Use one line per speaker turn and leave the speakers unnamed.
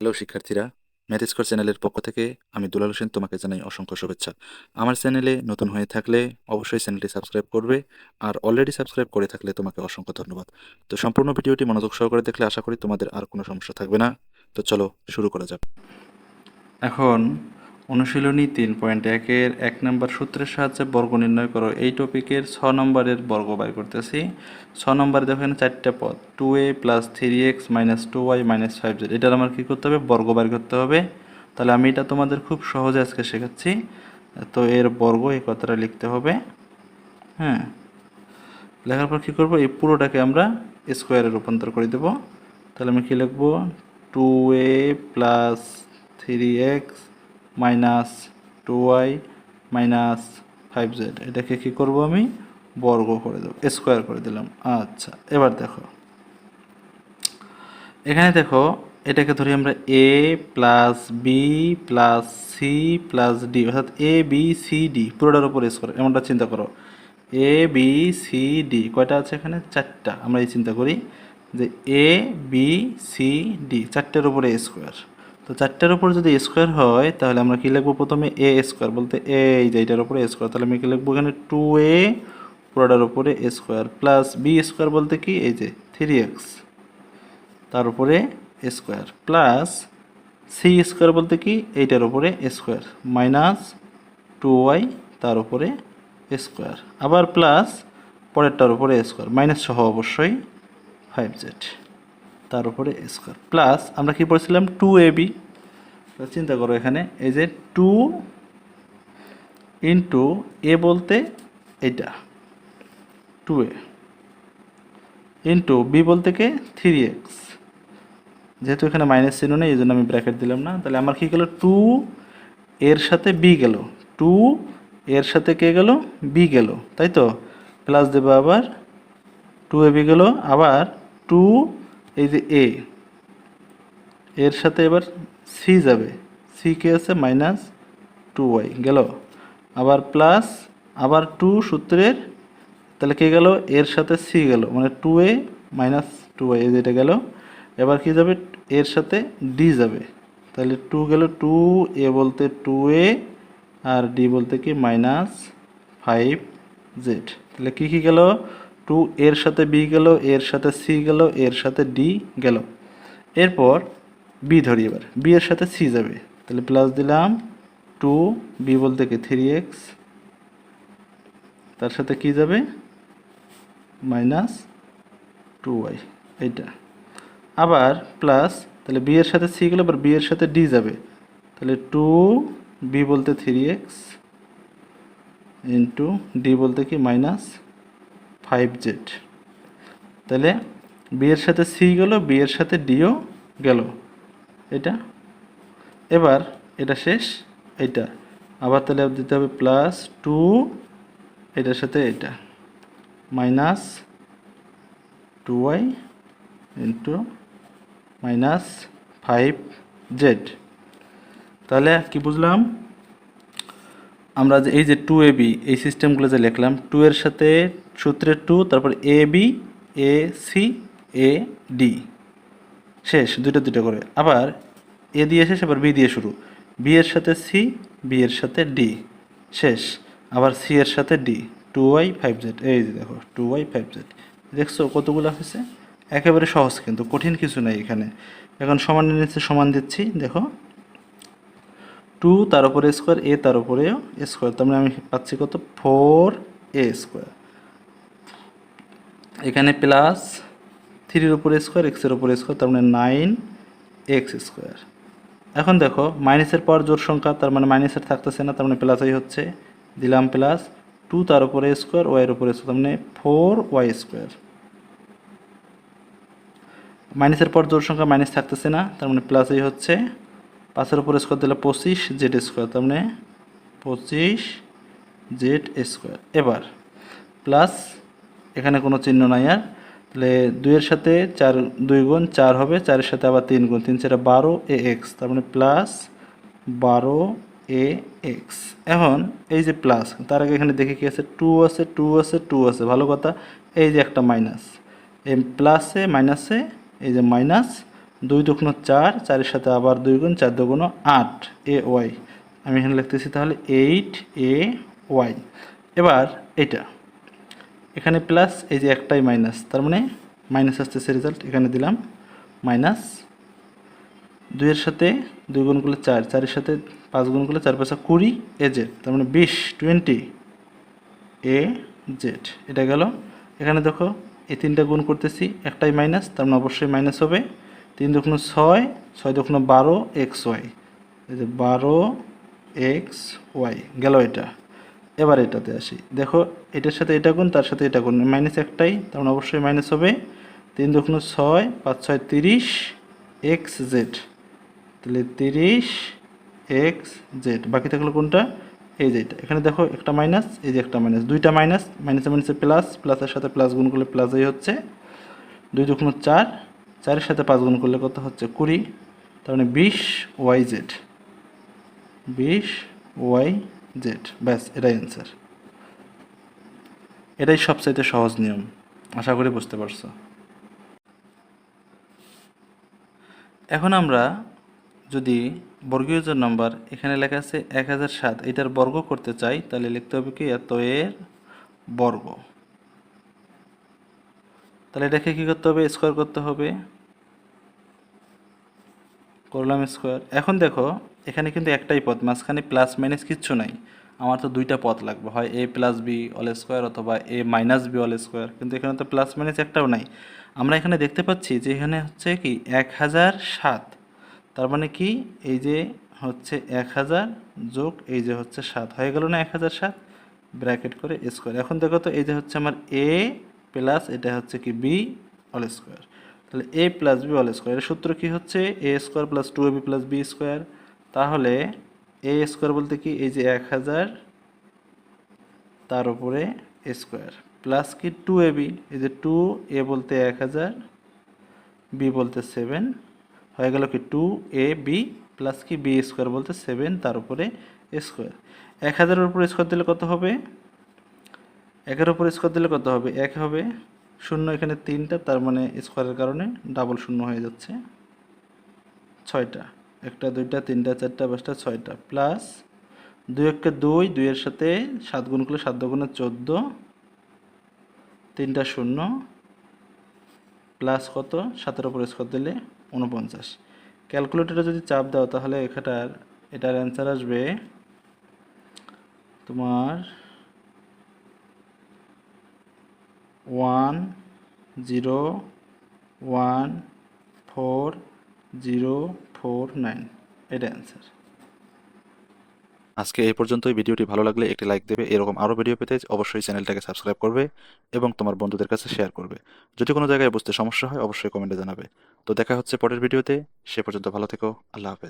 Hello, শিক্ষার্থীরা। Math score চ্যানেলের পক্ষ থেকে আমি দুলাল হোসেন তোমাকে জানাই অসংখ্য শুভেচ্ছা। আমার চ্যানেলে নতুন হয়ে থাকলে অবশ্যই চ্যানেলটি সাবস্ক্রাইব করবে আর অলরেডি সাবস্ক্রাইব করে থাকলে তোমাকে অসংখ্য ধন্যবাদ। তো সম্পূর্ণ ভিডিওটি মনোযোগ সহকারে দেখলে আশা করি তোমাদের আর কোনো সমস্যা থাকবে না। তো চলো শুরু করা যাক। এখন অনুশীলনী তিন পয়েন্ট একের এক নম্বর সূত্রের সাহায্যে বর্গ নির্ণয় করো। এই টপিকের ছ নম্বরের বর্গ বাই করতেছি। ছ নম্বরে দেখো এখানে চারটা পদ। Two A plus three X minus two Y minus five Z এটার আমার কী করতে হবে? বর্গ বাই করতে হবে। তাহলে আমি এটা তোমাদের খুব সহজে আজকে শেখাচ্ছি। তো এর বর্গ এই কথাটা লিখতে হবে। হ্যাঁ। লেখার পর কী করব? এই পুরোটাকে আমরা স্কোয়ারে রূপান্তর করে দেবো। তাহলে আমি কী লিখব? Two A plus three X minus two Y minus five Z এটাকে কী করব আমি? বর্গ করে দেবো স্কোয়ার করে দিলাম। আচ্ছা এবার দেখো। এখানে দেখো, এটাকে ধরি আমরা A plus B plus C plus D অর্থাৎ এ বি সি ডি পুরোটার উপর স্কোয়ার এমনটা চিন্তা করো। এ বি সি ডি কয়টা আছে এখানে? চারটা। আমরা এই চিন্তা করি যে এ বি সি ডি চারটের উপরে স্কোয়ার তো চারটার উপর যদি স্কোয়ার হয়, তাহলে আমরা কী লিখব প্রথমে এ স্কোয়ার বলতে এ এই যে এটার উপরে স্কোয়ার তাহলে আমি কী লিখব এখানে টু এ পুরোটার উপরে স্কোয়ার প্লাস বি স্কোয়ার বলতে কি? এই যে থ্রি এক্স তার উপরে স্কোয়ার প্লাস সি স্কোয়ার বলতে কি? এইটার উপরে স্কোয়ার মাইনাস টু ওয়াই তার উপরে স্কোয়ার আবার প্লাস পরেরটার উপরে স্কোয়ার মাইনাস সহ অবশ্যই ফাইভ জেড তার উপরে স্কোয়ার প্লাস আমরা কি পড়েছিলাম? টু এ বি চিন্তা করো এখানে, এই যে টু ইন্টু এ বলতে এটা টু এ ইন্টু বি বলতে কে? থ্রি এক্স যেহেতু এখানে মাইনাস চিহ্ন নেই, এই জন্য আমি ব্র্যাকেট দিলাম না। তাহলে আমার কি গেল? টু এর সাথে বি গেল। টু এর সাথে কে গেল? বি গেল। তাই তো? প্লাস দেবো আবার টু এ বি গেল। আবার টু এই যে এ এর সাথে এবার সি যাবে। সি কে আছে? মাইনাস টু ওয়াই গেল। আবার প্লাস আবার টু সূত্রের, তাহলে কে গেল? এর সাথে সি গেল। মানে two A minus two Y এই যেটা গেল। এবার কি যাবে? এর সাথে ডি যাবে। তাহলে টু গেল টু এ বলতে টু এ আর ডি বলতে কি? মাইনাস ফাইভ জেড তাহলে কী কী গেল? টু, এর সাথে বি গেল, এর সাথে সি গেল, এর সাথে ডি গেল। এরপর বি ধরি এবার। বি এর সাথে সি যাবে। তাহলে প্লাস দিলাম টু, বি বলতে কি? থ্রি এক্স তার সাথে কি যাবে? মাইনাস টু ওয়াই এইটা। আবার প্লাস তাহলে বি এর সাথে সি গেলে, আবার বি এর সাথে ডি যাবে। তাহলে টু, বি বলতে থ্রি এক্স ইন্টু ডি বলতে কি? মাইনাস ফাইভ জেড তাহলে বি এর সাথে সি গেল বি এর সাথে ডিও গেল। এটা? এবার এটা শেষ এটা আবার তাহলে দিতে হবে প্লাস টু এটার সাথে এটা। Minus two Y into minus five Z তাহলে কি বুঝলাম? আমরা যে এই যে টু এ বি এই সিস্টেমগুলো যে লিখলাম টু এর সাথে সূত্রের টু তারপর A B A C A D শেষ দুটো দুটো করে। আবার এ দিয়ে শেষ, আবার বি দিয়ে শুরু। বি এর সাথে সি বি এর সাথে ডি শেষ, আবার সি এর সাথে D two Y five Z এই যে দেখো টু ওয়াই ফাইভ জেড দেখছ কতগুলো হয়েছে? একেবারে সহজ কিন্তু, কঠিন কিছু নেই এখানে। এখন সমান নিচে সমান দিচ্ছি, দেখো। টু তার উপরে স্কোয়ার এ তার উপরেও স্কোয়ার তার মানে আমি পাচ্ছি কত? ফোর এ স্কোয়ার এখানে প্লাস থ্রির উপরে স্কোয়ার এক্সের উপরে স্কোয়ার তার মানে নাইন এক্স স্কোয়ার এখন দেখো মাইনাসের পর জোর সংখ্যা, তার মানে মাইনাসের থাকতেছে না, তার মানে প্লাসই হচ্ছে। দিলাম প্লাস টু তার উপরে স্কোয়ার ওয়াইয়ের উপরে স্কোয়ার তার মানে ফোর ওয়াই স্কোয়ার মাইনাসের পর জোর সংখ্যা মাইনাস থাকতেছে না, তার মানে প্লাসই হচ্ছে। পাঁচের উপরে স্কোয়ার দিলে পঁচিশ জেড স্কোয়ার তার মানে পঁচিশ জেড স্কোয়ার এবার প্লাস এখানে কোনো চিহ্ন নাই আর তাহলে দুইয়ের সাথে চার, দুই গুণ চার হবে, চারের সাথে আবার তিন গুণ, তিন চারে বারো এ এক্স, তার মানে প্লাস বারো এ এক্স। এখন এই যে প্লাস, তার আগে এখানে দেখে কি আছে? টু আছে টু আছে টু আছে, ভালো কথা। এই যে একটা মাইনাস, এই প্লাসে মাইনাসে এই যে মাইনাস দুই দুগুণ চার, চারের সাথে আবার দুই গুণ চার দুগুণ আট, এ ওয়াই। আমি এখানে লিখতেছি তাহলে এইট এ ওয়াই। এবার এটা এখানে প্লাস এই যে একটাই মাইনাস তার মানে মাইনাস আসতেছে রেজাল্ট এখানে দিলাম মাইনাস দুইয়ের সাথে দুই গুণ করলে চার, চারের সাথে পাঁচ গুণ করলে চার পাঁচা কুড়ি এ জেড তার মানে বিশ টোয়েন্টি এ জেড এটা গেল। এখানে দেখো, এই তিনটা গুণ করতেছি, একটাই মাইনাস তার মানে অবশ্যই মাইনাস হবে। তিন দুগুণ ছয় ছয় দুগুণ বারো এক্স ওয়াই এই যে বারো এক্স ওয়াই গেল এটা। এবার এটাতে আসি। দেখো, এটার সাথে এটা গুণ, তার সাথে এটা গুণ। মাইনাস একটাই, তার মানে অবশ্যই মাইনাস হবে। তিন দুগুণ ছয়, পাঁচ ছয় তিরিশ এক্স জেড তাহলে তিরিশ এক্স জেড বাকি থাকল কোনটা? এই যে এটা। এখানে দেখো, একটা মাইনাস এই যে একটা মাইনাস দুইটা মাইনাস মাইনাসে মাইনাসে প্লাস প্লাসের সাথে প্লাস গুণ করলে প্লাস এই হচ্ছে। দুই দুগুণ চার, চারের সাথে পাঁচ গুণ করলে কত হচ্ছে? কুড়ি। তার মানে বিশ ওয়াই জেড বিশ ওয়াই জেড, ব্যাস, এটাই অ্যান্সার এটাই সবচাইতে সহজ নিয়ম, আশা করি বুঝতে পারছ। এখন আমরা যদি বর্গীয় নাম্বার, এখানে লেখা আছে এক হাজার সাত, এটার বর্গ করতে চাই, তাহলে লিখতে হবে কি এত এর বর্গ। তাহলে এটাকে কী করতে হবে, স্কোয়ার করতে হবে? করলাম স্কোয়ার। এখন দেখো এখানে কিন্তু একটাই পদ, মাঝখানে প্লাস মাইনাস কিচ্ছু নাই। আমার তো দুইটা পদ লাগবে, হয় A plus B all square অথবা A minus B all square কিন্তু এখানে তো প্লাস মাইনাস একটাও নাই। আমরা এখানে দেখতে পাচ্ছি যে এখানে হচ্ছে কি এক হাজার সাত, তার মানে কি? এই যে হচ্ছে এক হাজার যোগ এই যে হচ্ছে সাত, হয়ে গেল না এক হাজার সাত? ব্র্যাকেট করে স্কোয়ার এখন দেখো তো এই যে হচ্ছে আমার এ প্লাস এটা হচ্ছে কি বি অল স্কোয়ার তাহলে A plus B all square এর সূত্র কি হচ্ছে? A square plus two A B plus B square তাহলে এ স্কোয়ার বলতে কি? এই যে এক হাজার, তার উপরে স্কোয়ার প্লাস কি? টু এ বি এই যে টু এ বলতে এক হাজার বি বলতে সেভেন হয়ে গেল কি? টু এ বি প্লাস কি? বি স্কোয়ার বলতে সেভেন তার উপরে স্কোয়ার এক হাজারের উপরে স্কোয়ার দিলে কত হবে? একের উপর স্কোয়ার দিলে কত হবে? এক হবে। শূন্য এখানে তিনটা, তার মানে স্কোয়ারের কারণে ডাবল শূন্য হয়ে যাচ্ছে। ছয়টা। একটা, দুইটা, তিনটা, চারটা, পাঁচটা, ছয়টা। প্লাস দুই একটা দুই, দুইয়ের সাথে সাত গুণ করলে সাত গুণে চোদ্দ, তিনটা শূন্য, প্লাস কত? সাতের উপর স্কোয়ার দিলে উনপঞ্চাশ ক্যালকুলেটরে যদি চাপ দাও, তাহলে এখানটার এটার অ্যান্সার আসবে তোমার one, zero, one, four, zero four nine এটা অ্যান্সার
আজকে এই পর্যন্তই। ভিডিওটি ভালো লাগলে একটি লাইক দেবে। এরকম আরও ভিডিও পেতে অবশ্যই চ্যানেলটাকে সাবস্ক্রাইব করবে এবং তোমার বন্ধুদের কাছে শেয়ার করবে। যদি কোনো জায়গায় বুঝতে সমস্যা হয়, অবশ্যই কমেন্টে জানাবে। তো দেখা হচ্ছে পরের ভিডিওতে। সে পর্যন্ত ভালো থেকো। আল্লাহ হাফেজ।